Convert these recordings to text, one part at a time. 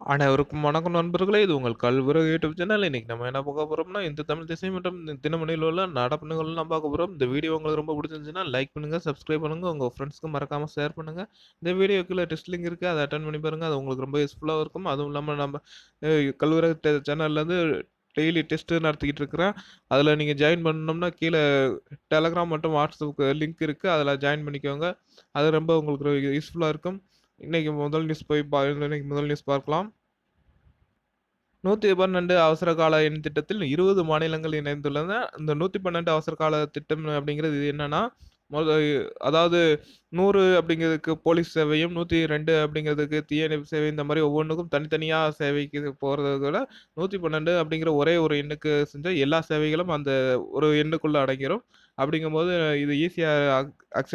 அனைவருக்கும் வணக்கம் நண்பர்களே! இது உங்கள் கல்விறகு யூடியூப் சேனல். இன்னைக்கு நம்ம என்ன பார்க்க போறோம்னா, இந்த தமிழ் திசை மற்றும் தினமணியில் உள்ள நடப்பு பார்க்க போறோம். இந்த வீடியோ உங்களுக்கு ரொம்ப பிடிச்சிருந்துச்சுன்னா, லைக் பண்ணுங்க, சப்ஸ்கிரைப் பண்ணுங்க, உங்க ஃப்ரெண்ட்ஸ்க்கு மறக்காம ஷேர் பண்ணுங்க. இந்த வீடியோ கீழே டெஸ்ட் லிங்க் இருக்கு. அதை அட்டன் பண்ணி பாருங்க. அது உங்களுக்கு ரொம்ப யூஸ்ஃபுல்லாக இருக்கும். அதுவும் இல்லாமல் நம்ம அ கல்விறகு சேனல்லேருந்து டெய்லி டெஸ்ட்டு நடத்திக்கிட்டு இருக்கிறேன். அதில் நீங்கள் ஜாயின் பண்ணணும்னா, கீழே டெலகிராம் மற்றும் வாட்ஸ்அப்புக்கு லிங்க் இருக்குது அதில் ஜாயின் பண்ணிக்கோங்க. அது ரொம்ப உங்களுக்கு யூஸ்ஃபுல்லாக இருக்கும். இன்னைக்கு முதல் நியூஸ் போய் பா இன்னைக்கு முதல் நியூஸ் பார்க்கலாம். 112 அவசர கால எண் திட்டத்தில் 20 மாநிலங்கள் இணைந்துள்ளன. இந்த 112 அவசர கால திட்டம் அப்படிங்கிறது இது என்னன்னா, முத அதாவது நூறு அப்படிங்கிறதுக்கு போலீஸ் சேவையும், 102 அப்படிங்கிறதுக்கு தீயணைப்பு சேவை இந்த மாதிரி ஒவ்வொன்றுக்கும் தனித்தனியாக சேவைக்கு போகிறத விட, 112 அப்படிங்கிற ஒரே ஒரு எண்ணுக்கு செஞ்சா எல்லா சேவைகளும் அந்த ஒரு எண்ணுக்குள்ளே அடங்கிடும் அப்படிங்கும்போது இது ஈஸியாக அக்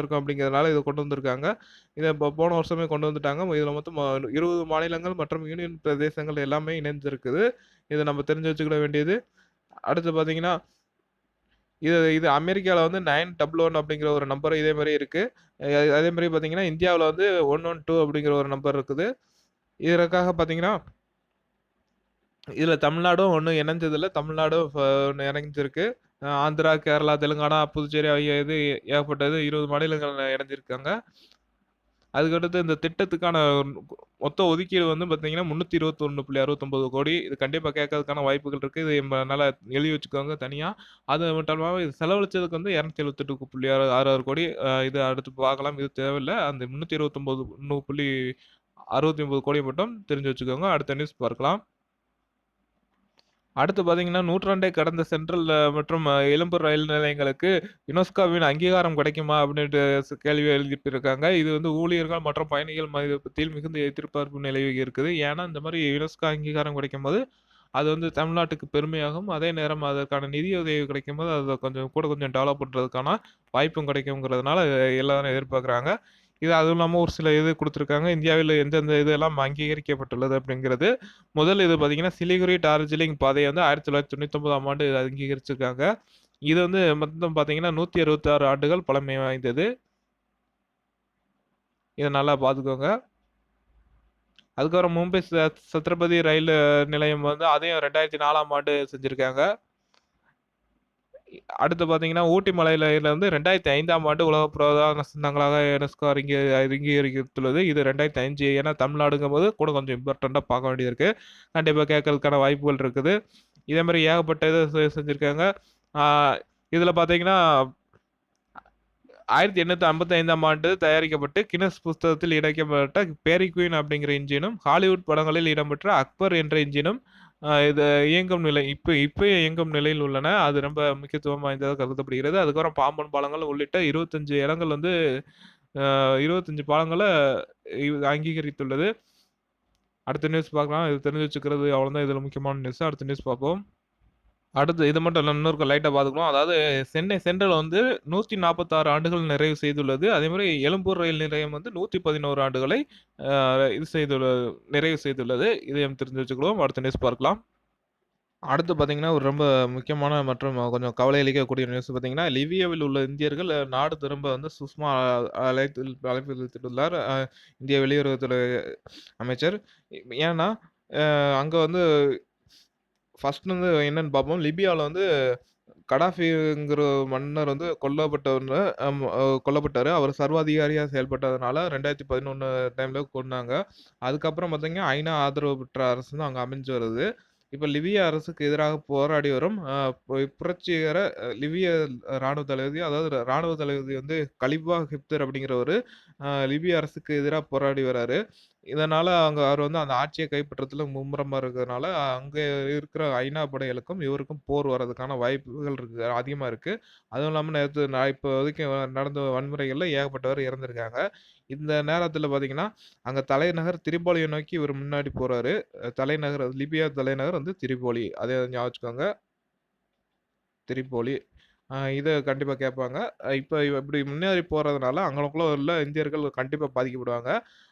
இருக்கும் அப்படிங்கிறதுனால இதை கொண்டு வந்திருக்காங்க. இதை இப்போ போன வருஷமே கொண்டு வந்துட்டாங்க. இதில் மொத்தம் 20 மாநிலங்கள் மற்றும் யூனியன் பிரதேசங்கள் எல்லாமே இணைஞ்சிருக்குது. இதை நம்ம தெரிஞ்சு வச்சுக்கிட வேண்டியது. அடுத்து பார்த்தீங்கன்னா, இது இது அமெரிக்காவில் வந்து 911 அப்படிங்கிற ஒரு நம்பர் இதே மாதிரி இருக்குது அதே மாதிரி பார்த்தீங்கன்னா, இந்தியாவில் வந்து 112 அப்படிங்கிற ஒரு நம்பர் இருக்குது. இதற்காக பார்த்தீங்கன்னா இதில் தமிழ்நாடும் ஒன்றும் இணைஞ்சதில்ல. தமிழ்நாடும் ஃப இணைஞ்சிருக்கு. ஆந்திரா, கேரளா, தெலுங்கானா, புதுச்சேரி ஆகிய இது ஏகப்பட்டது 20 மாநிலங்கள் இணைஞ்சிருக்காங்க. அதுக்கடுத்து இந்த திட்டத்துக்கான மொத்த ஒதுக்கீடு வந்து பார்த்தீங்கன்னா, 321.69 கோடி. இது கண்டிப்பாக கேட்கறதுக்கான வாய்ப்புகள் இருக்குது இது நல்லா எழுதி வச்சுக்கோங்க தனியாக அது மட்டும் இல்லாமல் இது செலவழிச்சதுக்கு வந்து 278.66 கோடி. இது அடுத்து பார்க்கலாம். இது தேவையில்லை அந்த 329.69 கோடி மட்டும் தெரிஞ்சு வச்சுக்கோங்க. அடுத்த நியூஸ் பார்க்கலாம். அடுத்து பார்த்தீங்கன்னா, நூற்றாண்டை கடந்த சென்ட்ரல் மற்றும் எழும்பூர் ரயில் நிலையங்களுக்கு யுனெஸ்கோவின் அங்கீகாரம் கிடைக்குமா? அப்படின்ட்டு கேள்வி எழுப்பியிருக்காங்க. இது வந்து ஊழியர்கள் மற்றும் பயணிகள் மத்தியில் மிகுந்த எதிர்பார்ப்பு நிலவி இருக்குது. ஏன்னா, இந்த மாதிரி யுனெஸ்கோ அங்கீகாரம் கிடைக்கும்போது, அது வந்து தமிழ்நாட்டுக்கு பெருமையாகும். அதே நேரம் அதற்கான நிதியுதவி கிடைக்கும்போது, அதை கொஞ்சம் கூட கொஞ்சம் டெவலப் பண்ணுறதுக்கான வாய்ப்பும் கிடைக்குங்கிறதுனால எல்லாரும் எதிர்பார்க்குறாங்க. இது அதுவும் இல்லாமல் ஒரு சில இது கொடுத்துருக்காங்க இந்தியாவில் எந்தெந்த இதெல்லாம் அங்கீகரிக்கப்பட்டுள்ளது அப்படிங்கிறது. முதல் இது பார்த்தீங்கன்னா, சிலிகுரி டார்ஜிலிங் பாதையை வந்து 1999ஆம் ஆண்டு அங்கீகரிச்சிருக்காங்க. இது வந்து மொத்தம் பார்த்தீங்கன்னா, 166 ஆண்டுகள் பழமை வாய்ந்தது. இதை நல்லா பார்த்துக்கோங்க. அதுக்கப்புறம் மும்பை ச சத்ரபதி ரயில் நிலையம் வந்து அதையும் 2004ஆம் ஆண்டு செஞ்சுருக்காங்க அடுத்து பார்த்தீங்கன்னா, ஊட்டி மலையிலிருந்து ரெண்டாயிரத்தி ஐந்தாம் ஆண்டு உலக பிரதான சின்னங்களாக யுனெஸ்கோ அங்கீ அறிங்கீகரித்துள்ளது. இது 2005 ஏன்னா தமிழ்நாடுங்கும்போது கூட கொஞ்சம் இம்பார்ட்டண்ட்டாக பார்க்க வேண்டியது இருக்குது கண்டிப்பாக கேட்கறதுக்கான வாய்ப்புகள் இருக்குது. இதே மாதிரி ஏகப்பட்ட இதை செஞ்சுருக்காங்க. இதில் பார்த்தீங்கன்னா ஆயிரத்தி எண்ணூற்றி ஐம்பத்தி ஐந்தாம் ஆண்டு தயாரிக்கப்பட்டு கின்னஸ் புஸ்தகத்தில் இணைக்கப்பட்ட பேரி குயின் அப்படிங்கிற இன்ஜினும், ஹாலிவுட் படங்களில் இடம்பெற்ற அக்பர் என்ற இன்ஜினும் இது இயங்கும் நிலை இப்போ இப்போ இயங்கும் நிலையில் உள்ளன. அது ரொம்ப முக்கியத்துவம் வாய்ந்ததாக கருதப்படுகிறது. அதுக்கப்புறம் பாம்பன் பாலங்கள் உள்ளிட்ட 25 இடங்கள் வந்து இருபத்தஞ்சு பாலங்களை அங்கீகரித்துள்ளது. அடுத்த நியூஸ் பார்க்கலாம். இது தெரிஞ்சு வச்சுக்கிறது அவ்வளோதான் இதில் முக்கியமான நியூஸ். அடுத்த நியூஸ் பார்ப்போம். அடுத்து இது மட்டும் இல்லை இன்னொரு லைட்டாக பார்த்துக்குவோம். அதாவது சென்னை சென்ட்ரல் வந்து 146 ஆண்டுகள் நிறைவு செய்துள்ளது. அதேமாரி எழும்பூர் ரயில் நிலையம் வந்து 111 ஆண்டுகளை இது செய்துள்ள நிறைவு செய்துள்ளது. இதையும் தெரிஞ்சு வச்சுக்கிடுவோம். அடுத்த நியூஸ் பார்க்கலாம். அடுத்து பார்த்தீங்கன்னா, ஒரு ரொம்ப முக்கியமான மற்றும் கொஞ்சம் கவலை அளிக்கக்கூடிய நியூஸ் பார்த்தீங்கன்னா, லிவியாவில் உள்ள இந்தியர்கள் நாடு திரும்ப வந்து சுஷ்மா அழைத்து அழைப்பு விடுத்துள்ளார். இந்திய வெளியுறவுத்துறை அமைச்சர். ஏன்னா, அங்கே வந்து ஃபர்ஸ்ட் வந்து என்னன்னு பார்ப்போம். லிபியாவில் வந்து கடாஃபிங்கிற மன்னர் வந்து கொல்லப்பட்டவர் கொல்லப்பட்டார் அவர் சர்வாதிகாரியாக செயல்பட்டதுனால ரெண்டாயிரத்தி பதினொன்று டைமில் கொண்டாங்க அதுக்கப்புறம் பார்த்தீங்கன்னா, ஐநா ஆதரவு பெற்ற அரசு தான் அங்கே அமைஞ்சு வருது. இப்ப லிபிய அரசுக்கு எதிராக போராடி வரும் பு புரட்சிகர லிபிய ராணுவ தளபதி அதாவது ராணுவ தளபதி வந்து கலிபா ஹிப்தர் அப்படிங்கிறவரு லிபிய அரசுக்கு எதிராக போராடி வராரு. இதனால அவங்க அவர் வந்து அந்த ஆட்சியை கைப்பற்றதுல மும்முரமா இருக்கிறதுனால, அங்க இருக்கிற ஐநா படைகளுக்கும், இவருக்கும் போர் வர்றதுக்கான வாய்ப்புகள் இருக்கு அதிகமா இருக்கு. அதுவும் இல்லாம நேற்று நான் இப்போதைக்கு நடந்த வன்முறைகள்ல ஏகப்பட்டவர் இறந்திருக்காங்க. இந்த நேரத்தில் பார்த்தீங்கன்னா, அங்கே தலைநகர் திரிபோலியை நோக்கி இவர் முன்னாடி போகிறாரு தலைநகர் லிபியா தலைநகர் வந்து திரிபோலி. அதே ஞாபகம் வச்சுக்கோங்க. திரிபோலி. இதை கண்டிப்பாக கேட்பாங்க. இப்போ இப்படி முன்னேறி போகிறதுனால அங்களுக்குள்ள உள்ள இந்தியர்கள் கண்டிப்பாக பாதிக்கப்படுவாங்க.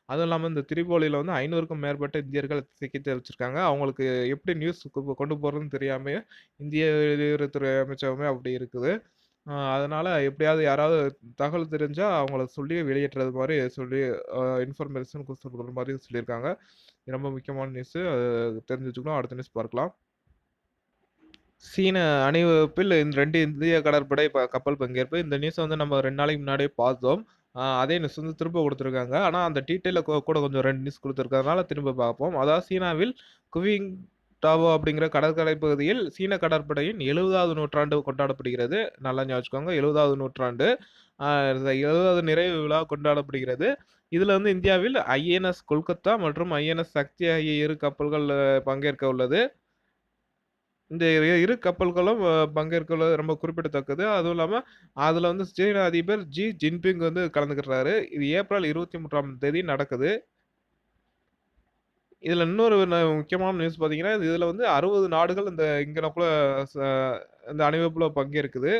அதுவும் இல்லாமல் இந்த திரிபோலியில் வந்து 500க்கும் மேற்பட்ட இந்தியர்கள் சிக்கி தவிச்சிருக்காங்க. அவங்களுக்கு எப்படி நியூஸ் கொண்டு போகிறதுன்னு தெரியாமல் இந்திய வெளியுறவுத்துறை அமைச்சகமே அப்படி இருக்குது. அதனால் அதனால எப்படியாவது யாராவது தகவல் தெரிஞ்சா அவங்கள சொல்லி வெளியேற்றுறது மாரி சொல்லி அ இன்ஃபர்மேஷன் குடுக்குற மாரி சொல்லியிருக்காங்க. இது ரொம்ப முக்கியமான நியூஸு. அது தெரிஞ்சு வச்சுக்கணும். அடுத்த நியூஸ் பார்க்கலாம். சீன அணிவகுப்பில் இந்த 2 இந்திய கடற்படை ப கப்பல் பங்கேற்பு. இந்த நியூஸ வந்து நம்ம 2 நாளைக்கு முன்னாடியே பார்த்தோம். அ அதே நியூஸ் வந்து திரும்ப குடுத்துருக்காங்க. ஆனா அந்த டீட்டெயில்ல கூட கொஞ்சம் 2 நியூஸ் கொடுத்துருக்கறதுனால திரும்ப பார்ப்போம். அதாவது சீனாவில் குவிங் டாவோ அப்படிங்கிற கடற்கரை பகுதியில் சீன கடற்படையின் 70வது நூற்றாண்டு கொண்டாடப்படுகிறது. நல்லா ஞாபகம் வச்சுக்கோங்க. 70வது நூற்றாண்டு. எழுபதாவது நிறைவு விழா கொண்டாடப்படுகிறது. இதில் வந்து இந்தியாவில் ஐஎன்எஸ் கொல்கத்தா மற்றும் ஐஎன்எஸ் சக்தி ஆகிய இரு கப்பல்கள் பங்கேற்க உள்ளது. இந்த இரு கப்பல்களும் பங்கேற்க உள்ளது ரொம்ப குறிப்பிடத்தக்கது. அதுவும் இல்லாமல் அதில் வந்து சீன அதிபர் ஜி ஜின்பிங் வந்து கலந்துக்கிறாரு. இது ஏப்ரல் 23ஆம் தேதி நடக்குது. இதில் இன்னொரு ந முக்கியமான நியூஸ் பார்த்தீங்கன்னா, இதில் வந்து 60 நாடுகள் இந்த இங்கனக்குள்ள ச இந்த அணிவகுப்பில் பங்கேற்குது.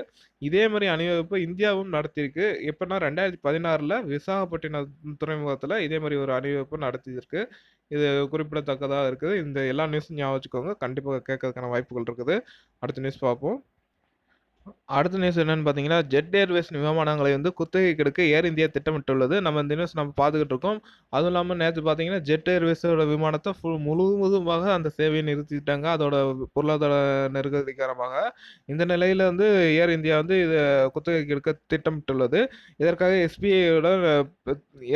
இதே மாதிரி அணிவகுப்பு இந்தியாவும் நடத்தியிருக்கு. எப்படின்னா ரெண்டாயிரத்தி பதினாறில் விசாகப்பட்டினம் துறைமுகத்தில் இதே மாதிரி ஒரு அணிவகுப்பு நடத்தியிருக்கு. இது குறிப்பிடத்தக்கதாக இருக்குது. இந்த எல்லா நியூஸும் ஞாபகம் வச்சுக்கோங்க. கண்டிப்பாக கேட்கறதுக்கான வாய்ப்புகள் இருக்குது. அடுத்த நியூஸ் பார்ப்போம். அடுத்த நியூஸ் என்னன்னு பார்த்தீங்கன்னா, ஜெட் ஏர்வேஸ் விமானங்களை வந்து குத்தகைக்கு எடுக்க ஏர் இந்தியா திட்டமிட்டுள்ளது. நம்ம இந்த நியூஸ் நம்ம பார்த்துக்கிட்டு இருக்கோம். அதுவும் இல்லாமல் நேற்று பார்த்தீங்கன்னா, ஜெட் ஏர்வேஸோட விமானத்தை ஃபுல் முழுவதுமாக அந்த சேவையை நிறுத்திட்டாங்க. அதோட பொருளாதார நெருக்கடி காரணமாக. இந்த நிலையில் வந்து ஏர் இந்தியா வந்து இதை குத்தகைக்கு எடுக்க திட்டமிட்டுள்ளது. இதற்காக எஸ்பிஐயோட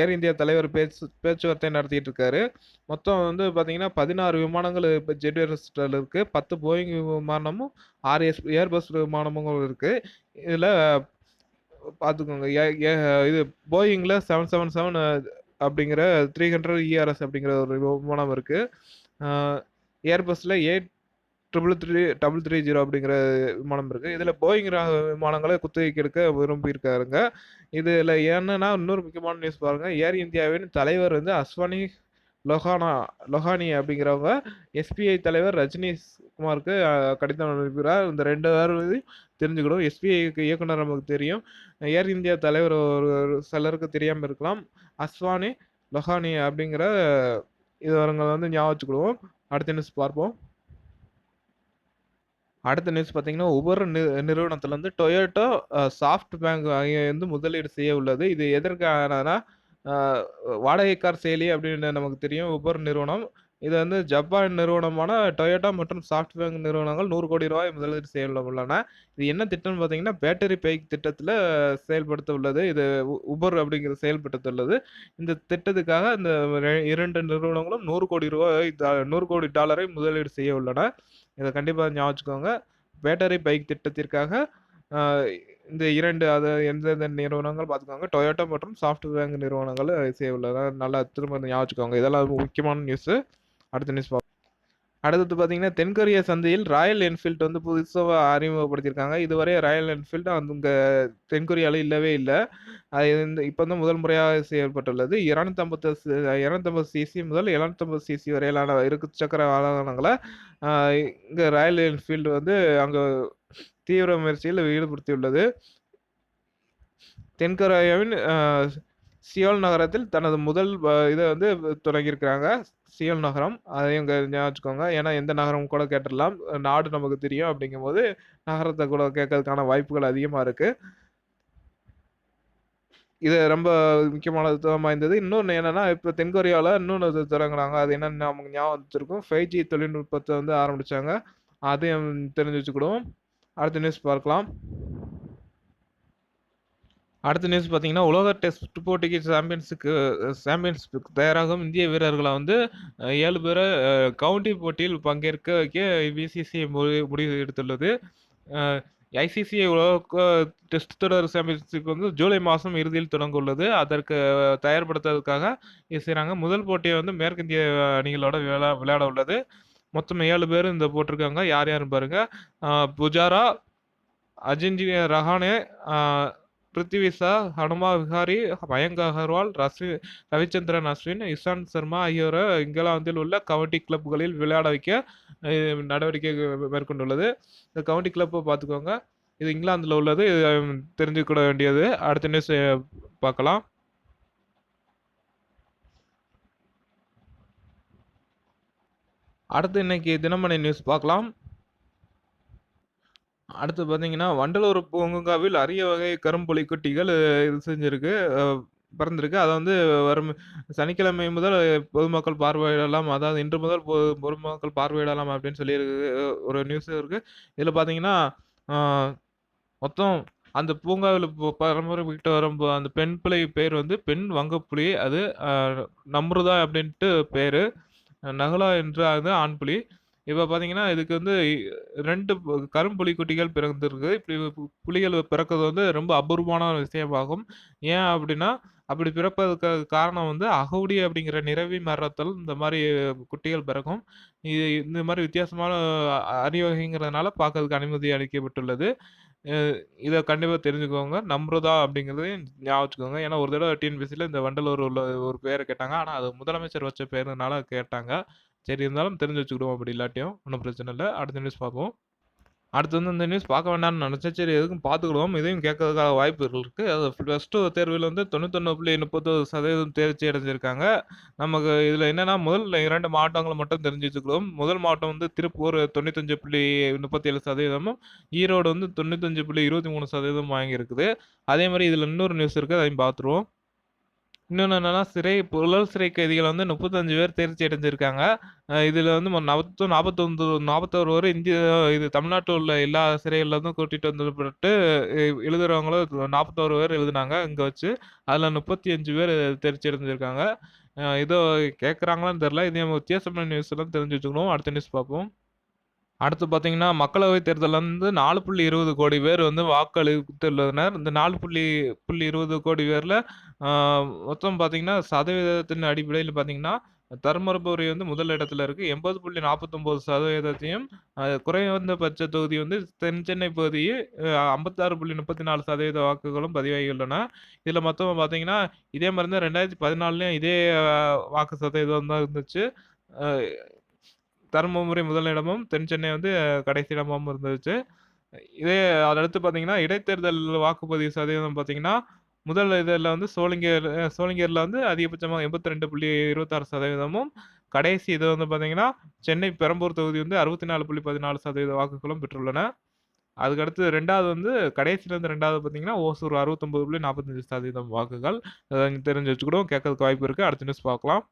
ஏர் இந்தியா தலைவர் பேச்சு பேச்சுவார்த்தை நடத்திட்டு இருக்காரு. மொத்தம் வந்து பார்த்தீங்கன்னா, 16 விமானங்கள் இப்போ ஜெட் ஏர்வேஸ்ல இருக்குது பத்து போயிங் விமானமும், ஆர்எஸ் ஏர்பஸ் விமானமும் இருக்குது இதில் பார்த்துக்கோங்க. ஏ ஏ இது போயிங்ல 777 அப்படிங்கிற 300 இஆர்எஸ் அப்படிங்கிற ஒரு விமானம் இருக்கு. ட்ரிபிள் த்ரீ ஏ 333 330 அப்படிங்கிற விமானம் இருக்குது இதில் போயிங் விமானங்களை குத்தகைக்கு எடுக்க விரும்பியிருக்காருங்க. இதில் என்னென்னா இன்னொரு முக்கியமான நியூஸ் பாருங்கள் ஏர் இந்தியாவின் தலைவர் வந்து அஸ்வானி லொஹானா லொஹானி அப்படிங்கிறவங்க எஸ்பிஐ தலைவர் ரஜினிஷ் குமாருக்கு கடிதம் அனுப்புகிறார். இந்த ரெண்டு பேரும் தெரிஞ்சுக்கணும். எஸ்பிஐ இயக்குனர் நமக்கு தெரியும். ஏர் இந்தியா தலைவர் ஒரு சிலருக்கு தெரியாமல் இருக்கலாம். அஸ்வானி லொஹானி அப்படிங்கிற இதுவரங்களை வந்து ஞாபகம் வச்சுக்கிடுவோம். அடுத்த நியூஸ் பார்ப்போம். அடுத்த நியூஸ் பார்த்தீங்கன்னா, ஒவ்வொரு நி நிறுவனத்தில் வந்து டொயோட்டோ சாஃப்ட் பேங்க் ஆகிய வந்து முதலீடு செய்ய உள்ளது. இது எதற்கானனா, வாடகை கார் செயலி அப்படின்னு நமக்கு தெரியும். உபர் நிறுவனம். இது வந்து ஜப்பான் நிறுவனமான டொயோட்டா மற்றும் சாஃப்ட்வேர் நிறுவனங்கள் நூறு கோடி ரூபாய் முதலீடு செய்ய உள்ளன. இது என்ன திட்டம்னு பார்த்தீங்கன்னா, பேட்டரி பைக் திட்டத்தில் செயல்படுத்த உள்ளது. இது உ உபர் அப்படிங்கிற செயல்படுத்த உள்ளது. இந்த திட்டத்துக்காக இந்த இரண்டு நிறுவனங்களும் நூறு கோடி ரூபாய் நூறு கோடி டாலரை முதலீடு செய்ய உள்ளன. இதை கண்டிப்பாக ஞாபகம் வச்சுக்கோங்க. பேட்டரி பைக் திட்டத்திற்காக இந்த இரண்டு அது எந்தெந்த நிறுவனங்கள் பார்த்துக்கோங்க. டொயோட்டா மற்றும் சாஃப்ட் நிறுவனங்கள் செய்ய தான் நல்லா திரும்ப ஞாபகம் வச்சுக்கோங்க. இதெல்லாம் முக்கியமான நியூஸு. அடுத்த நியூஸ் பார்ப்போம். அடுத்தது பார்த்தீங்கன்னா, தென்கொரிய சந்தையில் ராயல் என்ஃபீல்டு வந்து புதுசாக அறிமுகப்படுத்தியிருக்காங்க. இதுவரை ராயல் என்ஃபீல்ட் இங்கே தென்கொரியாவில் இல்லவே இல்லை அது இந்த இப்போ தான் முதல் முறையாக செயல்பட்டுள்ளது. 250 250 சிசி முதல் 750 சிசி வரையிலான இருக்கு சக்கர வாகனங்களை இங்கே ராயல் என்ஃபீல்டு வந்து அங்கே தீவிர முயற்சியில் ஈடுபடுத்தியுள்ளது. தென்கொரியாவின் சியோல் நகரத்தில் தனது முதல் வ வந்து தொடங்கியிருக்கிறாங்க. சியோல் நகரம். அதையும் ஞாபகம் வச்சுக்கோங்க. ஏன்னா எந்த நகரம் கூட கேட்டுடலாம் நாடு நமக்கு தெரியும் அப்படிங்கும்போது, நகரத்தை கூட கேட்கறதுக்கான வாய்ப்புகள் அதிகமாக இருக்குது இது ரொம்ப முக்கியமானது வாய்ந்தது. இன்னொன்று என்னென்னா இப்போ தென்கொரியாவில் இன்னொன்று தொடங்குனாங்க. அது என்னென்னு நமக்கு ஞாபகம் வச்சிருக்கோம் ஃபைவ் ஜி தொழில்நுட்பத்தை வந்து ஆரம்பிச்சாங்க. அதையும் தெரிஞ்சு வச்சுக்கிடுவோம். அடுத்த நியூஸ் பார்க்கலாம். அடுத்த நியூஸ் பார்த்தீங்கன்னா, உலக டெஸ்ட் போட்டிக்கு சாம்பியன்ஸுக்கு சாம்பியன்ஷிப்க்கு தயாராகும் இந்திய வீரர்களை வந்து ஏழு பேரை கவுண்டி போட்டியில் பங்கேற்க வைக்க பிசிசிஐ முடி முடிவு எடுத்துள்ளது. ஐசிசிஐ உலக டெஸ்ட் தொடர் சாம்பியன்ஷிப் வந்து ஜூலை மாதம் இறுதியில் தொடங்க உள்ளது. அதற்கு தயார்படுத்துவதற்காக செய்கிறாங்க முதல் போட்டியை வந்து மேற்கிந்திய அணிகளோட விளா விளையாட உள்ளது. மொத்தம் ஏழு பேர் இந்த போட்டிருக்காங்க. யார் யாருன்னு பாருங்க. புஜாரா, அஜிங்கிய ரஹானே, பிருத்திவிசா ஹனுமா விஹாரி, மயங்க் அகர்வால், ரஸ்வி ரவிச்சந்திரன் அஸ்வின், இஷாந்த் சர்மா ஆகியோர இங்கிலாந்தில் உள்ள கவுண்டி கிளப்புகளில் விளையாட வைக்க நடவடிக்கை மேற்கொண்டுள்ளது. இந்த கவுண்டி கிளப்பை பார்த்துக்கோங்க. இது இங்கிலாந்தில் உள்ளது. இது தெரிஞ்சுக்கிட வேண்டியது. அடுத்த நியூஸ் பார்க்கலாம். அடுத்து இன்னைக்கு தினமணி நியூஸ் பார்க்கலாம். அடுத்து பார்த்தீங்கன்னா, வண்டலூர் பூங்காவில் அரிய வகை கரும்புலி குட்டிகள் இது செஞ்சுருக்கு பிறந்திருக்கு. அதை வந்து வரும் சனிக்கிழமை முதல் பொதுமக்கள் பார்வையிடலாம். அதாவது இன்று முதல் பொ பொதுமக்கள் பார்வையிடலாம் அப்படின்னு சொல்லி ஒரு நியூஸும் இருக்குது இதில் பார்த்தீங்கன்னா, மொத்தம் அந்த பூங்காவில் பரம்பரைக்கிட்ட வரும் அந்த பெண் பிள்ளை பேர் வந்து பெண் வங்கப்புலி. அது நம்ருதா அப்படின்ட்டு பேர் நகுலா என்ற அது ஆண் புலி. இப்போ பார்த்தீங்கன்னா, இதுக்கு வந்து ரெண்டு கரும்புலி குட்டிகள் பிறந்திருக்கு. இப்படி புலிகள் பிறக்கிறது வந்து ரொம்ப அபூர்வமான விஷயமாகும். ஏன் அப்படின்னா, அப்படி பிறப்பதற்கு காரணம் வந்து அகவுடி அப்படிங்கிற நிறவி மரத்தில் இந்த மாதிரி குட்டிகள் பிறக்கும். இது இந்த மாதிரி வித்தியாசமான அறிவகைங்கிறதுனால பார்க்கறதுக்கு அனுமதி அளிக்கப்பட்டுள்ளது. இதை கண்டிப்பாக தெரிஞ்சுக்கோங்க. நம்ருதா அப்படிங்கிறதையும் ஞாபகம் வச்சுக்கோங்க. ஏன்னா ஒரு தடவை டிஎன்பிசியில் இந்த வண்டலூர் உள்ள ஒரு பேர கேட்டாங்க. ஆனால் அது முதலமைச்சர் வச்ச பேருனால கேட்டாங்க. சரி இருந்தாலும் தெரிஞ்சு வச்சுக்கிடுவோம் அப்படி இல்லாட்டியும். ஒன்றும் பிரச்சனை இல்லை அடுத்த நியூஸ் பார்ப்போம். அடுத்து வந்து இந்த நியூஸ் பார்க்க வேண்டாம்னு நினச்சேன் சரி எதுக்கும் பார்த்துக்கிடுவோம். இதையும் கேட்கறதுக்காக வாய்ப்புகள் இருக்கு. அது ப்ளஸ் டூ தேர்வில் வந்து 99.39% தேர்ச்சி அடைஞ்சிருக்காங்க. நமக்கு இதில் என்னென்னா முதல் இரண்டு மாவட்டங்களை மட்டும் தெரிஞ்சு வச்சுக்கிடுவோம். முதல் மாவட்டம் வந்து திருப்பூர் தொண்ணூத்தஞ்சு புள்ளி முப்பத்தி ஏழு சதவீதமும் ஈரோடு வந்து 95.23% வாங்கியிருக்குது. அதே மாதிரி இதில் இன்னொரு நியூஸ் இருக்குது அதையும் பார்த்துருவோம். இன்னொன்னு என்னன்னா, சிறை புழல் சிறை கைதிகள் வந்து 35 பேர் தேர்ச்சி அடைஞ்சிருக்காங்க. இதில் வந்து மொ மொத்தம் 49 41 பேர் இந்திய இது தமிழ்நாட்டில் உள்ள எல்லா சிறைகள்ல இருந்தும் கூட்டிட்டு எ எழுதுறவங்களும் 41 பேர் எழுதுனாங்க இங்க வச்சு. அதுல முப்பத்தி அஞ்சு பேர் தேர்ச்சி அடைஞ்சிருக்காங்க. இதோ கேட்குறாங்களான்னு தெரில இதே வித்தியாசமான நியூஸ் எல்லாம் தெரிஞ்சு வச்சுக்கணும். அடுத்த நியூஸ் பார்ப்போம். அடுத்து பார்த்தீங்கன்னா, மக்களவைத் தேர்தலில் வந்து 4.20 கோடி பேர் வந்து வாக்களித்துள்ளனர். இந்த 4.20 கோடி பேரில் மொத்தம் பார்த்தீங்கன்னா, சதவீதத்தின் அடிப்படையில் பார்த்தீங்கன்னா, தருமபுரி வந்து முதல் இடத்துல இருக்குது எண்பது புள்ளி நாற்பத்தொம்போது சதவீதத்தையும் குறைந்தபட்ச தொகுதி வந்து தென் சென்னை பகுதியில் அ 56.34% வாக்குகளும் பதிவாகியுள்ளன. இதில் மொத்தம் பார்த்தீங்கன்னா, இதே மாதிரி தான் 2014லயும் இதே வாக்கு சதவீதம் தான் இருந்துச்சு. அ தருமபுரி முதல் தென் சென்னை வந்து கடைசி இடமாவும் இருந்துச்சு. இதே அடுத்து பார்த்தீங்கன்னா, இடைத்தேர்தல் வாக்குப்பதிவு சதவீதம் பார்த்தீங்கன்னா, முதல் இதில் வந்து சோளிங்கர் சோளிங்கரில் வந்து அதிகபட்சமாக எண்பத்தி ரெண்டு புள்ளி இருபத்தாறு சதவீதமும் கடைசி இது வந்து பார்த்தீங்கன்னா, சென்னை பெரம்பூர் தொகுதி வந்து 64.14% வாக்குகளும் பெற்றுள்ளன. அதுக்கடுத்து ரெண்டாவது வந்து கடைசியிலேருந்து ரெண்டாவது பார்த்தீங்கன்னா, ஓசூர் 69.45% வாக்குகள். அத தெரிஞ்சு வச்சுக்கிடுவோம். கேட்கறதுக்கு வாய்ப்பு இருக்குது அடுத்த நியூஸ் பார்க்கலாம்.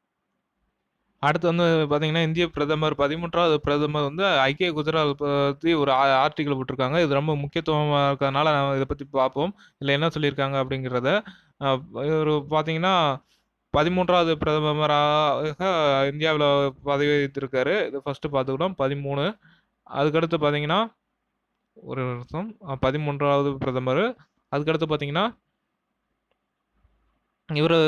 அடுத்து வந்து பார்த்தீங்கன்னா, இந்திய பிரதமர் 13வது பிரதமர் வந்து ஐக்கிய குஜராத் பற்றி ஒரு ஆ போட்டிருக்காங்க. இது ரொம்ப முக்கியத்துவமாக இருக்கிறதுனால நம்ம இதை பற்றி பார்ப்போம். இதில் என்ன சொல்லியிருக்காங்க அப்படிங்கிறத. அ பார்த்தீங்கன்னா, 13வது பிரதமராக இந்தியாவில் பதவி வகித்திருக்காரு. இது ஃபர்ஸ்ட்டு பார்த்துக்கிட்டோம். 13 அதுக்கடுத்து பார்த்தீங்கன்னா, ஒரு நிமிஷம். பதிமூன்றாவது பிரதமர் அதுக்கடுத்து பார்த்தீங்கன்னா இவரு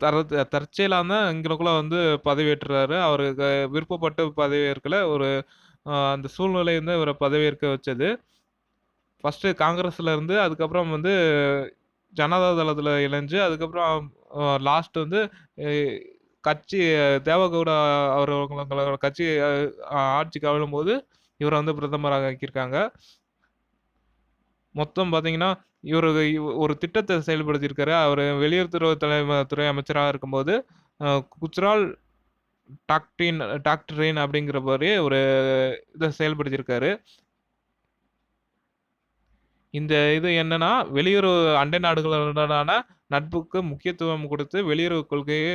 தர தற்செயலாக தான் இங்கனக்குள்ள வந்து பதவியேற்றுறாரு அவருக்கு விருப்பப்பட்டு பதவியேற்கல. ஒரு அந்த சூழ்நிலை வந்து இவரை பதவியேற்க வச்சது. ஃபர்ஸ்ட்டு காங்கிரஸில் இருந்து, அதுக்கப்புறம் வந்து ஜனதா தளத்தில் இணைஞ்சு, அதுக்கப்புறம் லாஸ்ட் வந்து கட்சி தேவகவுடா அவர்களோட கட்சி அ ஆட்சி கவிழும்போது, இவரை வந்து பிரதமராக ஆக்கியிருக்காங்க. மொத்தம் பார்த்தீங்கன்னா, இவரு ஒரு திட்டத்தை செயல்படுத்தியிருக்காரு. அவர் வெளியுறவுத்துறை தலைம துறை அமைச்சராக இருக்கும்போது, குஜரால் குஜ்ரால் டாக்டின் டாக்ட்ரின் அப்படிங்கிற மாதிரி ஒரு இதை செயல்படுத்தியிருக்காரு. இந்த இது என்னன்னா, வெளியுறவு அண்டை நாடுகளுடனான நட்புக்கு முக்கியத்துவம் கொடுத்து வெளியுறவு கொள்கையை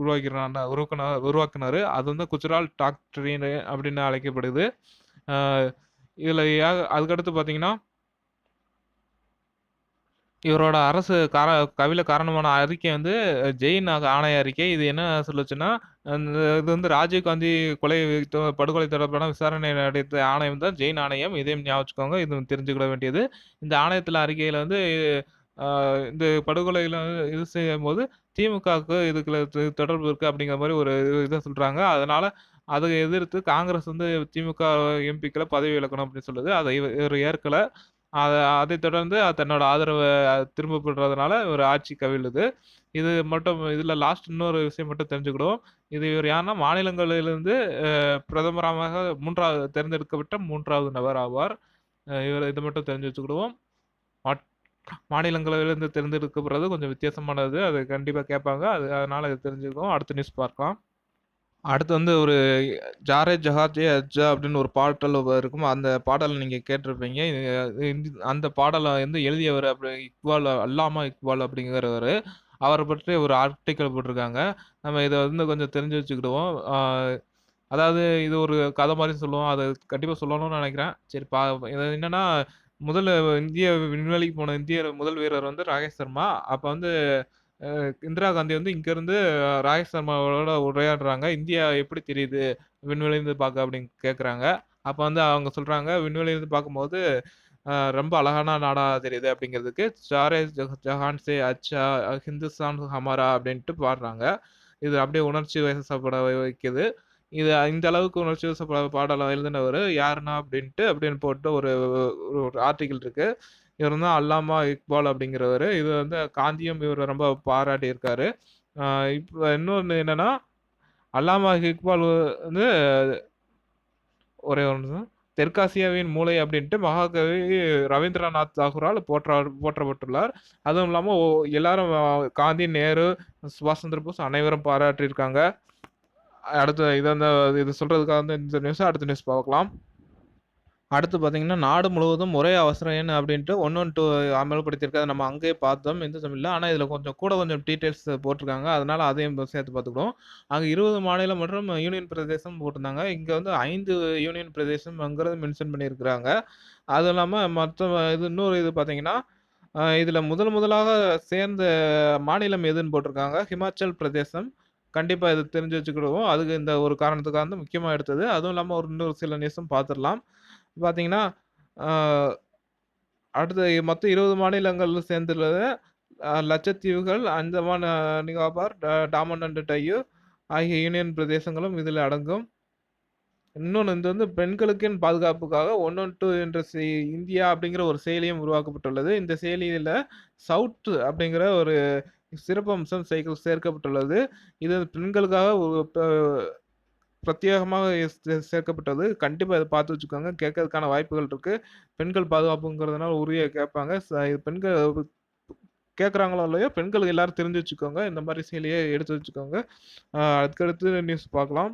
உருவாக்கிறான உருவாக்கினார் உருவாக்குனாரு. அது வந்து குஜ்ரால் டாக்டரின் அப்படின்னு அழைக்கப்படுது. இதில் அதுக்கடுத்து பார்த்தீங்கன்னா இவரோட அரசு கார கவிழ காரணமான அறிக்கை வந்து ஜெயின் ஆணைய அறிக்கை. இது என்ன சொல்லுச்சுன்னா, அந்த இது வந்து ராஜீவ் காந்தி கொலை படுகொலை தொடர்பான விசாரணை நடத்திய ஆணையம் தான் ஜெயின் ஆணையம். இதையும் ஞாபகம் வச்சுக்கோங்க. இது தெரிஞ்சுக்கிட வேண்டியது. இந்த ஆணையத்தில அறிக்கையில வந்து இந்த படுகொலையில இது செய்யும்போது திமுகவுக்கு இதுக்குள்ள தொடர்பு இருக்கு அப்படிங்கிற மாரி ஒரு இத சொல்றாங்க. அதனால அத எதிர்த்து காங்கிரஸ் வந்து திமுக எம்பிக்கள பதவி விலக்கணும் அப்படின்னு சொல்லுது. அத இவரு ஏற்கல. அதை அதை தொடர்ந்து தன்னோட ஆதரவை திரும்ப பெற்றதுனால ஒரு ஆட்சி கவிழுது. இது மட்டும் இதில் லாஸ்ட் இன்னொரு விஷயம் மட்டும் தெரிஞ்சுக்கிடுவோம். இது இவர் யாருன்னா மாநிலங்களிலிருந்து பிரதமராக மூன்றாவது தேர்ந்தெடுக்கப்பட்ட மூன்றாவது நபர் ஆவார். இவர் இதை மட்டும் தெரிஞ்சு வச்சுக்கிடுவோம். மட் தேர்ந்தெடுக்கப்படுறது கொஞ்சம் வித்தியாசமானது. அது கண்டிப்பாக கேட்பாங்க. அது அதனால் இத தெரிஞ்சுக்குவோம். அடுத்த நியூஸ் பார்க்கலாம். அடுத்து வந்து ஒரு "ஜாரே ஜஹாஜே அஜ்ஜா" அப்படின்னு ஒரு பாடல் இருக்கும். அந்த பாடல் நீங்க கேட்டிருப்பீங்க. இது அந்த பாடல வந்து எழுதியவர் அப்படி இக்பால் அல்லாமா இக்பால் அப்படிங்கிறவரு. அவர பற்றி ஒரு ஆர்டிக்கல் போட்டிருக்காங்க. நம்ம இத வந்து கொஞ்சம் தெரிஞ்சு வச்சுக்கிடுவோம். ஆ அதாவது இது ஒரு கதை மாரி சொல்லுவோம். அத கண்டிப்பா சொல்லணும்னு நெனைக்கிறேன். சரி பா இது என்னன்னா, முதல்ல இந்திய விண்வெளிக்கு போன இந்திய முதல் வீரர் வந்து ராகேஷ் சர்மா. அப்ப வந்து இந்திரா காந்தி வந்து இங்கேருந்து ராகேஷ் சர்மாவோட உரையாடுறாங்க. "இந்தியா எப்படி தெரியுது? விண்வெளியிலிருந்து பார்க்க" அப்படின்னு கேட்குறாங்க. அப்போ வந்து அவங்க சொல்கிறாங்க "விண்வெளியிலிருந்து பார்க்கும்போது ரொம்ப அழகான நாடாக தெரியுது" அப்படிங்கிறதுக்கு, "சாரே ஜஹ ஜஹான் சே அச்சா ஹிந்துஸ்தான் ஹமாரா" அப்படின்ட்டு பாடுறாங்க. இது அப்படியே உணர்ச்சி வசப்பட வைக்குது. இது இந்த அளவுக்கு உணர்ச்சி வசப்பட பாடல எழுதினவர் யாருன்னா அப்படின்ட்டு அப்படின்னு போட்டு ஒரு ஒரு ஆர்டிக்கிள் இருக்குது இவரு அல்லாமா இக்பால் அப்படிங்கிறவர் இது வந்து காந்தியும் இவர் ரொம்ப பாராட்டி இருக்காரு இப்போ இன்னொன்று என்னன்னா, அல்லாமா இக்பால் வந்து ஒரே ஒன்று தெற்காசியாவின் மூளை அப்படின்ட்டு மகாகவி ரவீந்திரநாத் தாகூரால் போற்றா போற்றப்பட்டுள்ளார். அதுவும் இல்லாமல் எல்லாரும் காந்தி, நேரு, சுபாஷ் சந்திர போஸ் அனைவரும் பாராட்டியிருக்காங்க. அடுத்து இதை இது சொல்கிறதுக்காக இந்த நியூஸ் அடுத்த நியூஸ் பார்க்கலாம். அடுத்து பார்த்தீங்கன்னா, நாடு முழுவதும் ஒரே அவசர எண் அப்படின்ட்டு 112 அமல்படுத்தியிருக்கிறத நம்ம அங்கேயே பார்த்தோம் இந்து தமிழ்ல. ஆனா இதில கொஞ்சம் கூட கொஞ்சம் டீட்டெயில்ஸ் போட்டிருக்காங்க. அதனால அதையும் சேர்த்து பார்த்துக்கிடுவோம். அங்கே 20 மாநிலம் மற்றும் யூனியன் பிரதேசம் போட்டிருந்தாங்க. இங்க வந்து 5 யூனியன் பிரதேசம்ங்கிறது மென்ஷன் பண்ணியிருக்கிறாங்க. அதுவும் இல்லாம மத்த இது இன்னொரு இது பார்த்தீங்கன்னா, அ இதில முதல் முதலாக சேர்ந்த மாநிலம் எதுன்னு போட்டிருக்காங்க. ஹிமாச்சல் பிரதேசம். கண்டிப்பா இது தெரிஞ்சு வச்சுக்கிடுவோம். அதுக்கு இந்த ஒரு காரணத்துக்காக வந்து முக்கியமா எடுத்தது. அதுவும் இல்லாம ஒரு இன்னொரு சில நியூஸும் பார்த்துரலாம். பார்த்தீங்கன்னா, அடுத்த அடுத்து மொத்தம் 20 மாநிலங்கள் சேர்ந்துள்ளது. லட்சத்தீவுகள், அந்தமான் நிகோபார், ட டாமன் அண்ட் டையூ ஆகிய யூனியன் பிரதேசங்களும் இதில் அடங்கும். இன்னொன்று இது வந்து பெண்களுக்கின் பாதுகாப்புக்காக 112 என்ற செ இந்தியா அப்படிங்கிற ஒரு செயலியும் உருவாக்கப்பட்டுள்ளது. இந்த செயலியில் சவுத் அப்படிங்கிற ஒரு சிறப்பம்சம் சைக்கிள் சேர்க்கப்பட்டுள்ளது. இது பெண்களுக்காக ஒரு பிரத்யேகமாக சே சேர்க்கப்பட்டது. கண்டிப்பாக இதை பார்த்து வச்சுக்கோங்க. கேட்கறதுக்கான வாய்ப்புகள் இருக்குது பெண்கள் பாதுகாப்புங்கிறதுனால உறுதியாக கேட்பாங்க. பெண்கள் கேட்குறாங்களோ இல்லையோ, பெண்கள் எல்லாரும் தெரிஞ்சு வச்சுக்கோங்க. இந்த மாதிரி செயலியை எடுத்து வச்சுக்கோங்க. அதுக்கடுத்து நியூஸ் பார்க்கலாம்.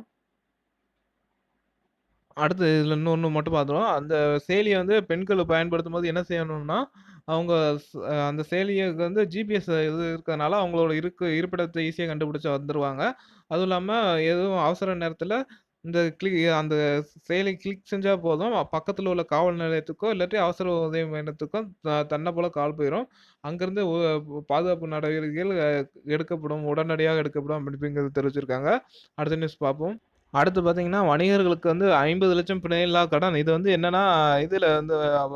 அடுத்து இதில் இன்னொன்று மட்டும் பார்த்துருவோம். அந்த செயலியை வந்து பெண்கள் பயன்படுத்தும் போது என்ன செய்யணும்னா, அவங்க ஸ் அந்த செயலிக்கு வந்து ஜிபிஎஸ் இது இருக்கிறதுனால அவங்களோட இருக்கு இருப்பிடத்த ஈஸியா கண்டுபிடிச்சு வந்துருவாங்க. அதுவும் இல்லாம எதுவும் அவசர நேரத்தில இந்த கிளி அந்த செயலி கிளிக் செஞ்சா போதும். பக்கத்தில உள்ள காவல் நிலையத்துக்கோ, இல்லாட்டி அவசர உதவி மையத்துக்கோ த தன்ன போல கால் போயிரும். அங்கருந்து ஒ பாதுகாப்பு நடவடிக்கைகள் எடுக்கப்படும். உடனடியாக எடுக்கப்படும் அப்படிங்கிறது தெரிவிச்சிருக்காங்க. அடுத்த நியூஸ் பார்ப்போம். அடுத்து பார்த்தீங்கன்னா, வணிகர்களுக்கு வந்து 50,00,000 பிணையில்லா கடன். இது வந்து என்னன்னா, இதில் வந்து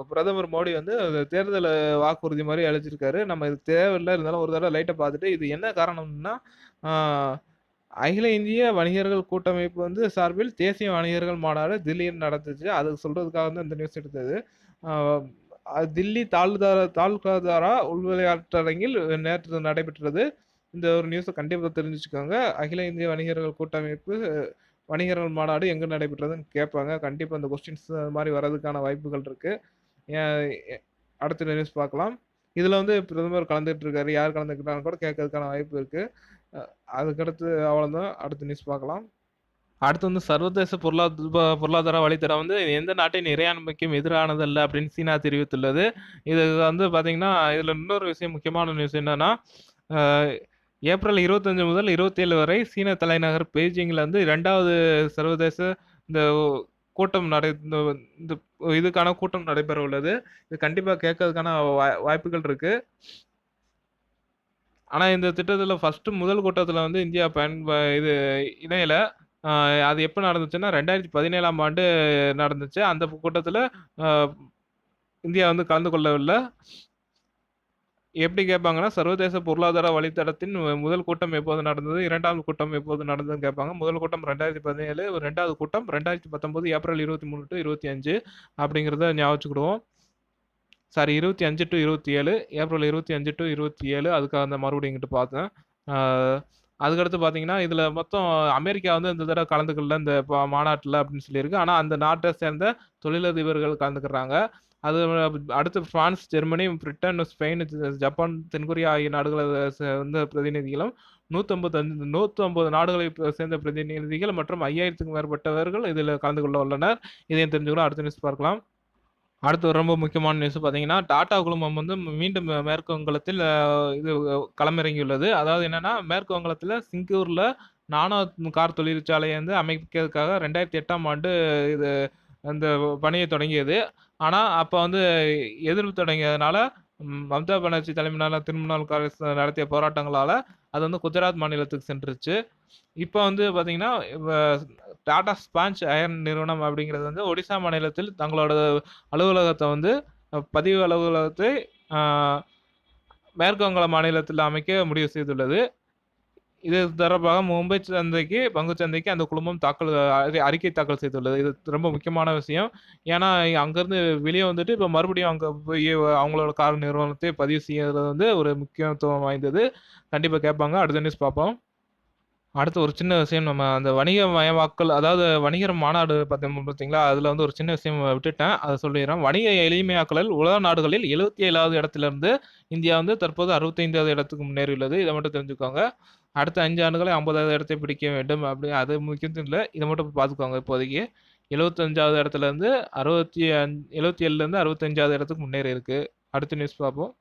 பிரதமர் மோடி வந்து தேர்தல் வாக்குறுதி மாரி அளிச்சிருக்காரு. நம்ம இது தேவையில்ல. இருந்தாலும் ஒரு தடவ லைட்டா பார்த்துட்டு, இது என்ன காரணம்னா, ஆ அகில இந்திய வணிகர்கள் கூட்டமைப்பு வந்து சார்பில் தேசிய வணிகர்கள் மாநாடு தில்லியில் நடந்துச்சு. அது சொல்றதுக்காக வந்து இந்த நியூஸ் எடுத்தது. ஆ தில்லி தாலுதாரா தாலுகாதாரா உள்விளையாட்டரங்கில் நேற்று நடைபெற்றது. இந்த ஒரு நியூஸ கண்டிப்பா தெரிஞ்சு வச்சுக்கோங்க. அகில இந்திய வணிகர்கள் கூட்டமைப்பு வணிகர்கள் மாநாடு எங்கே நடைபெற்றதுன்னு கேட்பாங்க. கண்டிப்பாக இந்த கொஸ்டின்ஸ் அது மாதிரி வர்றதுக்கான வாய்ப்புகள் இருக்குது அடுத்த நியூஸ் பார்க்கலாம். இதில் வந்து பிரதமர் கலந்துட்டு இருக்காரு. யார் கலந்துக்கிட்டாலும் கூட கேட்கறதுக்கான வாய்ப்பு இருக்குது அதுக்கடுத்து அவ்வளோதான். அடுத்த நியூஸ் பார்க்கலாம். அடுத்து வந்து சர்வதேச பொருளாதார பொருளாதார வழித்தடம் வந்து எந்த நாட்டின் இறையாண்மைக்கும் எதிரானதல்ல அப்படின்னு சீனா தெரிவித்துள்ளது. இது வந்து பார்த்தீங்கன்னா, இதில் இன்னொரு விஷயம் முக்கியமான நியூஸ் என்னன்னா, ஏப்ரல் 25 முதல் 27 வரை சீன தலைநகர் பெய்ஜிங்கில் வந்து ரெண்டாவது சர்வதேச இந்த கூட்டம் நடை இந்த இதுக்கான கூட்டம் நடைபெற உள்ளது. இது கண்டிப்பாக கேட்கறதுக்கான வாய்ப்புகள் இருக்கு. ஆனால் இந்த திட்டத்தில் ஃபஸ்ட்டு முதல் கூட்டத்தில் வந்து இந்தியா பயன் இது இணையில அது எப்போ நடந்துச்சுன்னா 2017ஆம் ஆண்டு நடந்துச்சு. அந்த கூட்டத்தில் இந்தியா வந்து கலந்து கொள்ளவில்லை எப்படி கேட்பாங்கன்னா, சர்வதேச பொருளாதார வழித்தடத்தின் முதல் கூட்டம் எப்போது நடந்தது? இரண்டாவது கூட்டம் எப்போது நடந்ததுன்னு கேட்பாங்க. முதல் கூட்டம் 2017 2வது கூட்டம் 2019 ஏப்ரல் இருபத்தி மூணு டு இருபத்தி அஞ்சு அப்படிங்கிறத ஞாபகிச்சிக்கிடும் சாரி இருபத்தி அஞ்சு டு இருபத்தி ஏழு ஏப்ரல் இருபத்தி அஞ்சு டு இருபத்தி ஏழு அதுக்காக அந்த மறுபடியும் இங்கிட்டு பார்த்தேன். அதுக்கடுத்து பார்த்தீங்கன்னா, இதில் மொத்தம் அமெரிக்கா வந்து இந்த தடவை கலந்துக்கல இந்த மாநாட்டில் அப்படின்னு சொல்லியிருக்கு. ஆனால் அந்த நாட்டை சேர்ந்த தொழிலதிபர்கள் கலந்துக்கிறாங்க. அது அடுத்து France, Germany, Britain, Spain, Japan, தென்கொரியா ஆகிய நாடுகளை சேர்ந்த பிரதிநிதிகளும், 155 150 நாடுகளை சேர்ந்த பிரதிநிதிகள் மற்றும் 5000த்துக்கும் மேற்பட்டவர்கள் இதில் கலந்து கொள்ள உள்ளனர். இதையும் தெரிஞ்சுக்கலாம் அடுத்த நியூஸ் பார்க்கலாம். அடுத்து ரொம்ப முக்கியமான நியூஸ் பார்த்தீங்கன்னா, டாடா குழுமம் வந்து மீண்டும் மேற்கு வங்கத்தில் இது களமிறங்கியுள்ளது. அதாவது என்னென்னா மேற்கு வங்கத்தில சிங்கூரில் நானோ கார் தொழிற்சாலையை வந்து அமைக்கிறதுக்காக 2008ஆம் ஆண்டு இது அந்த பணியை தொடங்கியது. ஆனால் அப்போ வந்து எதிர்ப்பு தொடங்கியதுனால, மம்தா பானர்ஜி தலைமையிலான திரிணாமுல் காங்கிரஸ் நடத்திய போராட்டங்களால் அது வந்து குஜராத் மாநிலத்துக்கு சென்றுச்சு. இப்போ வந்து பார்த்தீங்கன்னா, டாடா ஸ்பாஞ்ச் அயர்ன் நிறுவனம் அப்படிங்கிறது வந்து ஒடிசா மாநிலத்தில் தங்களோட அலுவலகத்தை வந்து பதிவு அலுவலகத்தை அ மேற்கு மாநிலத்தில் அமைக்க முடிவு செய்துள்ளது. இது தொடர்பாக மும்பை சந்தைக்கு பங்கு சந்தைக்கு அந்த குழுமம் தாக்கல் அறி அறிக்கை தாக்கல் செய்துள்ளது. இது ரொம்ப முக்கியமான விஷயம். ஏன்னா, அங்கேருந்து வெளியே வந்துட்டு இப்போ மறுபடியும் அங்கே போய் அவங்களோட கார் நிறுவனத்தை பதிவு செய்யறது வந்து ஒரு முக்கியத்துவம் வாய்ந்தது. கண்டிப்பாக கேட்பாங்க. அடுத்த நியூஸ் பார்ப்போம். அடுத்து ஒரு சின்ன விஷயம் நம்ம அந்த வணிக மயமாக்கல் அதாவது வணிகர் மாநாடு பார்த்தோம் பார்த்தீங்களா? அதில் வந்து ஒரு சின்ன விஷயம் விட்டுட்டேன். அதை சொல்லிடுறேன் வணிக எளிமையாக்கலில் உலக நாடுகளில் எழுபத்தி ஏழாவது இடத்துலேருந்து இந்தியா வந்து தற்போது 65வது இடத்துக்கு முன்னேறியுள்ளது. இதை மட்டும் தெரிஞ்சுக்கோங்க. அடுத்த 5 ஆண்டுகளில் 50வது இடத்தை பிடிக்க வேண்டும் அப்படி அது முக்கியத்துவம் இல்ல. இத மட்டும் பார்த்துக்கோங்க இப்போதைக்கு. 75வது இடத்துலருந்து 65 77லேருந்து 65வது இடத்துக்கு முன்னேறி இருக்கு. அடுத்த நியூஸ் பார்ப்போம்.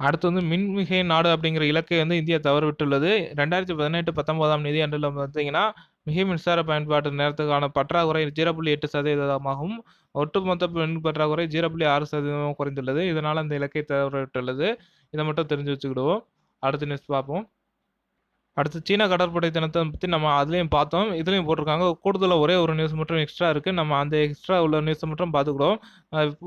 அடுத்து வந்து மின்மிகை நாடு அப்படிங்கிற இலக்கை வந்து இந்தியா தவறவிட்டுள்ளது. 2018, 19ஆம் நிதியாண்டுல பார்த்தீங்கன்னா, மிகை மின்சார பயன்பாட்டு நேரத்துக்கான பற்றாக்குறை 0.8%ஆகவும், ஒட்டுமொத்த மின் பற்றாக்குறை 0.6%ஆகவும் குறைந்துள்ளது. இதனால அந்த இலக்கை தவறவிட்டுள்ளது. இத மட்டும் தெரிஞ்சு வச்சுக்கிடுவோம். அடுத்த நியூஸ் பார்ப்போம். அடுத்து சீன கடற்படை தினத்தை பற்றி நம்ம அதுலேயும் பார்த்தோம். இதுலேயும் போட்டிருக்காங்க. கூடுதலாக ஒரே ஒரு நியூஸ் மட்டும் எக்ஸ்ட்ரா இருக்குது நம்ம அந்த எக்ஸ்ட்ரா உள்ள நியூஸ மட்டும் பார்த்துக்கிடுவோம்.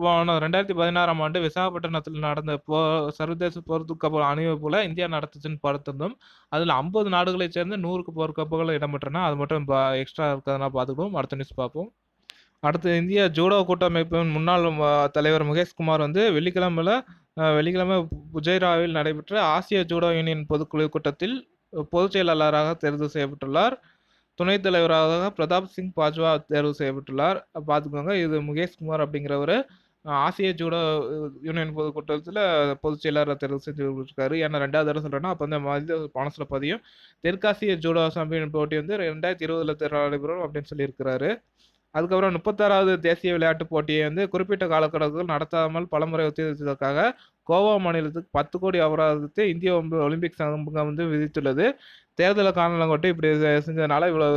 போன ரெண்டாயிரத்தி பதினாறாம் ஆண்டு விசாகப்பட்டினத்தில் நடந்த போ சர்வதேச போர்க்கப்பல் அணிவகுப்புல இந்தியா நடத்துச்சுன்னு பார்த்துருந்தோம் அதில் ஐம்பது நாடுகளைச் சேர்ந்த 100 போர்க்கப்பல்கள் இடம்பெற்றன. அது மட்டும் பா எக்ஸ்ட்ரா இருக்கிறதுனால பார்த்துக்கிடுவோம். அடுத்த நியூஸ் பார்ப்போம். அடுத்து இந்திய ஜூடோ கூட்டமைப்பின் முன்னாள் தலைவர் முகேஷ்குமார் வந்து வெள்ளிக்கிழமையில் வெள்ளிக்கிழமை புஜைராவில் நடைபெற்ற ஆசிய ஜூடோ யூனியன் பொதுக்குழு கூட்டத்தில் பொதுச் செயலாளராக தேர்வு செய்யப்பட்டுள்ளார். துணைத் தலைவராக பிரதாப் சிங் பாஜ்வா தேர்வு செய்யப்பட்டுள்ளார். பார்த்துக்கோங்க. இது முகேஷ்குமார் அப்படிங்கிறவர் ஆசிய ஜூடோ யூனியன் பொதுக்கூட்டத்தில் பொதுச் செயலாளரா தேர்வு செஞ்சுருக்காரு. ஏன்னா ரெண்டாவது தடவை சொல்கிறேன்னா அப்போ வந்து மதிய பணத்தில் பதியும். தெற்காசிய ஜூடோ சாம்பியன் போட்டி வந்து 2020ல நடைபெறும் அப்படின்னு சொல்லியிருக்கிறாரு. அதுக்கப்புறம் 36வது தேசிய விளையாட்டுப் போட்டியை வந்து குறிப்பிட்ட காலக்கட்டத்தில் நடத்தாமல் பலமுறை ஒத்திவைத்ததற்காக கோவா மாநிலத்துக்கு 10 கோடி அபராதத்தை இந்திய ஒலிம்பிக் சங்கம் வந்து விதித்துள்ளது. தேர்தல காரணம் காட்டி இப்படி செஞ்சதுனால இவ்வளோ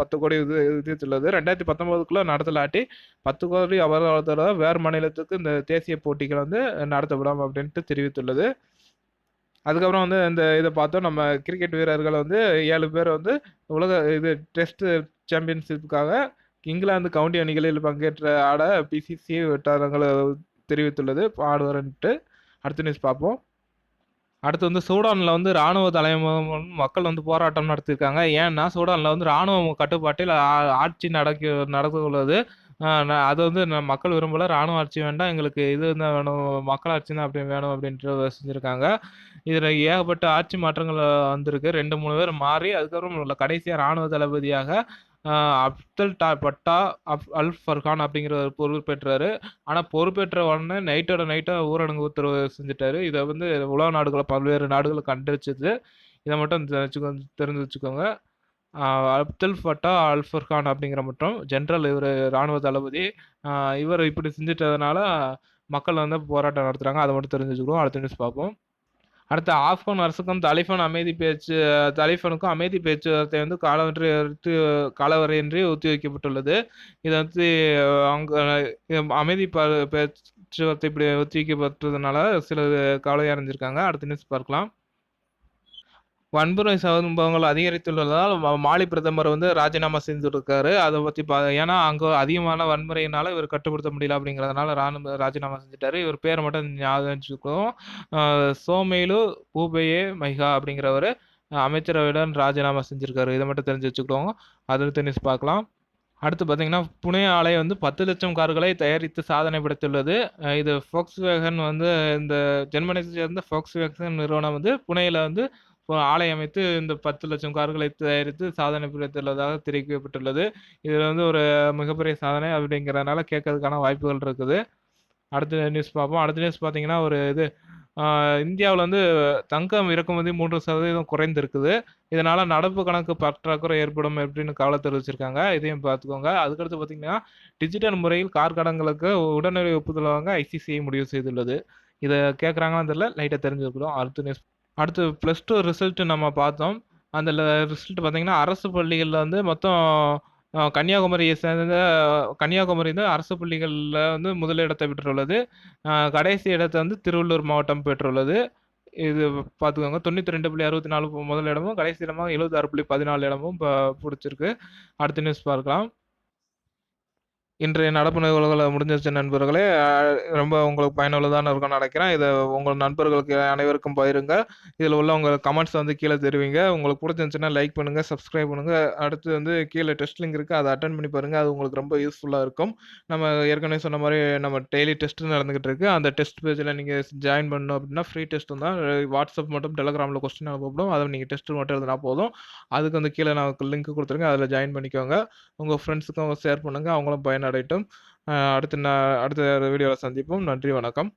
பத்து கோடி இது விதித்துள்ளது. 2019க்குள்ள நடத்தலாட்டி 10 கோடி அபராதத்தில் வேறு மாநிலத்துக்கு இந்த தேசிய போட்டிகள் வந்து நடத்தப்படும் அப்படின்ட்டு தெரிவித்துள்ளது. அதுக்கப்புறம் வந்து இந்த இதை பார்த்தோம். நம்ம கிரிக்கெட் வீரர்கள் வந்து ஏழு பேர் வந்து உலக இது டெஸ்ட் சாம்பியன்ஷிப்புக்காக இங்கிலாந்து கவுண்டி அணிகளில் பங்கேற்ற ஆட பிசிசிஐ வட்டாரங்கள் தெரிவித்துள்ளது. ஆடுவார்ன்ட்டு. அடுத்த நியூஸ் பார்ப்போம். அடுத்து வந்து சூடானில் வந்து ராணுவ தலைமையகம் மக்கள் வந்து போராட்டம் நடத்தியிருக்காங்க. ஏன்னா, சூடானில் வந்து இராணுவ கட்டுப்பாட்டில் ஆட்சி நடக்க நடந்துள்ளது. அது வந்து மக்கள் விரும்பல. ராணுவ ஆட்சி வேண்டாம். எங்களுக்கு இது தான் வேணும். மக்கள் ஆட்சி தான் அப்படி வேணும் அப்படின்ட்டு செஞ்சுருக்காங்க இதில் ஏகப்பட்ட ஆட்சி மாற்றங்கள் வந்திருக்கு. 2, 3 பேர் மாறி அதுக்கப்புறம் கடைசியாக ராணுவ தளபதியாக அப்தல் டா பட்டா அப் அல் ஃபர்கான் அப்படிங்கிறவர் பொறுப்பேற்றாரு. ஆனால் பொறுப்பேற்ற உடனே நைட்டோட நைட்டாக ஊரடங்கு உத்தரவு செஞ்சுட்டாரு. இதை வந்து உலக நாடுகளை பல்வேறு நாடுகளை கண்டறிச்சது இதை மட்டும் தெரிஞ்சுக்கோ தெரிஞ்சு வச்சுக்கோங்க. அப்துல் ஃபட்டா அல் ஃபர்கான் அப்படிங்கிற மட்டும் ஜென்ரல் இவர் ராணுவ தளபதி. இவர் இப்படி செஞ்சுட்டதுனால மக்கள் வந்து போராட்டம் நடத்துறாங்க. அதை மட்டும் தெரிஞ்சு வச்சுக்குவோம். அடுத்த நியூஸ் பார்ப்போம். அடுத்து ஆப்கான் அரசுக்கும் தாலிபான் அமைதி பேச்சு தாலிபானுக்கும் அமைதி பேச்சுவார்த்தை வந்து காலவரையற்று காலவரையின்றி ஒத்திவைக்கப்பட்டுள்ளது. இது வந்து அவங்க அமைதி பேச்சுவார்த்தை இப்படி ஒத்திவைக்கப்பட்டதுனால சிலர் கவலையாக இருந்திருக்காங்க அடுத்த நியூஸ் பார்க்கலாம். வன்முறை சம்பவங்கள் அதிகரித்துள்ளதால் ம மாலி பிரதமர் வந்து ராஜினாமா செஞ்சிருக்காரு. அதை பத்தி பா ஏன்னா அங்க அதிகமான வன்முறையினால இவர கட்டுப்படுத்த முடியல அப்படிங்கிறதுனால ராணுவ ராஜினாமா செஞ்சுட்டாரு. இவர் பேர மட்டும் ஞாபகம் வச்சுக்குவோம். அ சோமைலு மைகா அப்படிங்கிறவரு அமைச்சரவையுடன் ராஜினாமா செஞ்சிருக்காரு. இத மட்டும் தெரிஞ்சு வச்சுக்கிடுவோம். அடுத்த நியூஸ் பார்க்கலாம். அடுத்து பார்த்தீங்கன்னா, புனே ஆலை வந்து 10,00,000 கார்களை தயாரித்து சாதனை படைத்துள்ளது. அ இது Volkswagen வந்து இந்த ஜெர்மனியைச் சேர்ந்த Volkswagen நிறுவனம் வந்து புனேல வந்து ஆலை அமைத்து இந்த பத்து லட்சம் கார்களை தயாரித்து சாதனை படைத்துள்ளதாக தெரிவிக்கப்பட்டுள்ளது. இதில் வந்து ஒரு மிகப்பெரிய சாதனை அப்படிங்கிறதுனால கேட்கறதுக்கான வாய்ப்புகள் இருக்குது. அடுத்த நியூஸ் பார்ப்போம். அடுத்த நியூஸ் பார்த்தீங்கன்னா, ஒரு இது இந்தியாவில் வந்து தங்கம் இறக்குமதி மூன்று சதவீதம் குறைந்திருக்குது இதனால் நடப்பு கணக்கு பற்றாக்குறை ஏற்படும் அப்படின்னு கவலை தெரிவிச்சிருக்காங்க இதையும் பார்த்துக்கோங்க அதுக்கடுத்து பார்த்தீங்கன்னா டிஜிட்டல் முறையில் கார் கடன்களுக்கு உடனடி ஒப்புதல் வாங்க ஐசிசிஐ முடிவு செய்துள்ளது இதை கேட்குறாங்களான்னு தெரியல லைட்டாக தெரிஞ்சுருக்கிறோம் அடுத்த நியூஸ் அடுத்து ப்ளஸ் டூ ரிசல்ட் நம்ம பார்த்தோம். அந்த ரிசல்ட் பார்த்தீங்கன்னா அரசு பள்ளிகளில் வந்து மொத்தம் கன்னியாகுமரியை சேர்ந்த கன்னியாகுமரி வந்து அரசு பள்ளிகளில் வந்து முதலிடத்தை பெற்றுள்ளது. கடைசி இடத்தை வந்து திருவள்ளூர் மாவட்டம் பெற்றுள்ளது. இது பார்த்துக்கோங்க தொண்ணூற்றி ரெண்டு புள்ளி அறுபத்தி நாலு முதல் இடமும் கடைசி இடமாக எழுபத்தாறு புள்ளி பதினாலு இடமும் இப்போ பிடிச்சிருக்கு. அடுத்த நியூஸ் பார்க்கலாம். இன்றைய நடப்பு நிகழ்வுகளை முடிஞ்சிருச்சு நண்பர்களே. ரொம்ப உங்களுக்கு பயனுள்ளதான இருக்கும்னு நினைக்கிறேன். இதை உங்கள் நண்பர்களுக்கு அனைவருக்கும் பயிருங்க இதில் உள்ள உங்கள் கமெண்ட்ஸ் வந்து கீழே தெரிவிங்க. உங்களுக்கு பிடிச்சிருந்துச்சுன்னா லைக் பண்ணுங்கள் சப்ஸ்கிரைப் பண்ணுங்கள் அடுத்து வந்து கீழே டெஸ்ட் லிங்க் இருக்குது அதை அட்டன் பண்ணி பாருங்கள் அது உங்களுக்கு ரொம்ப யூஸ்ஃபுல்லாக இருக்கும். நம்ம ஏற்கனவே சொன்ன மாதிரி நம்ம டெய்லி டெஸ்ட் நடந்துகிட்டு இருக்குது அந்த டெஸ்ட் பேஜில் நீங்கள் ஜாயின் பண்ணணும் அப்படின்னா ஃப்ரீ டெஸ்ட் தான். வாட்ஸ்அப் மட்டும் டெலகிராமில் கொஸ்டின் அனுப்பப்படும் அதை நீங்கள் டெஸ்ட் மட்டும் எழுதினா போதும். அதுக்கு வந்து கீழே நான் லிங்க் கொடுத்துருங்க அதில் ஜாயின் பண்ணிக்கோங்க. உங்கள் ஃப்ரெண்ட்ஸுக்கும் ஷேர் பண்ணுங்கள் அவங்களும் பயனடையட்டும் அஹ் அடுத்த அடுத்த வீடியோவில் சந்திப்போம். நன்றி வணக்கம்.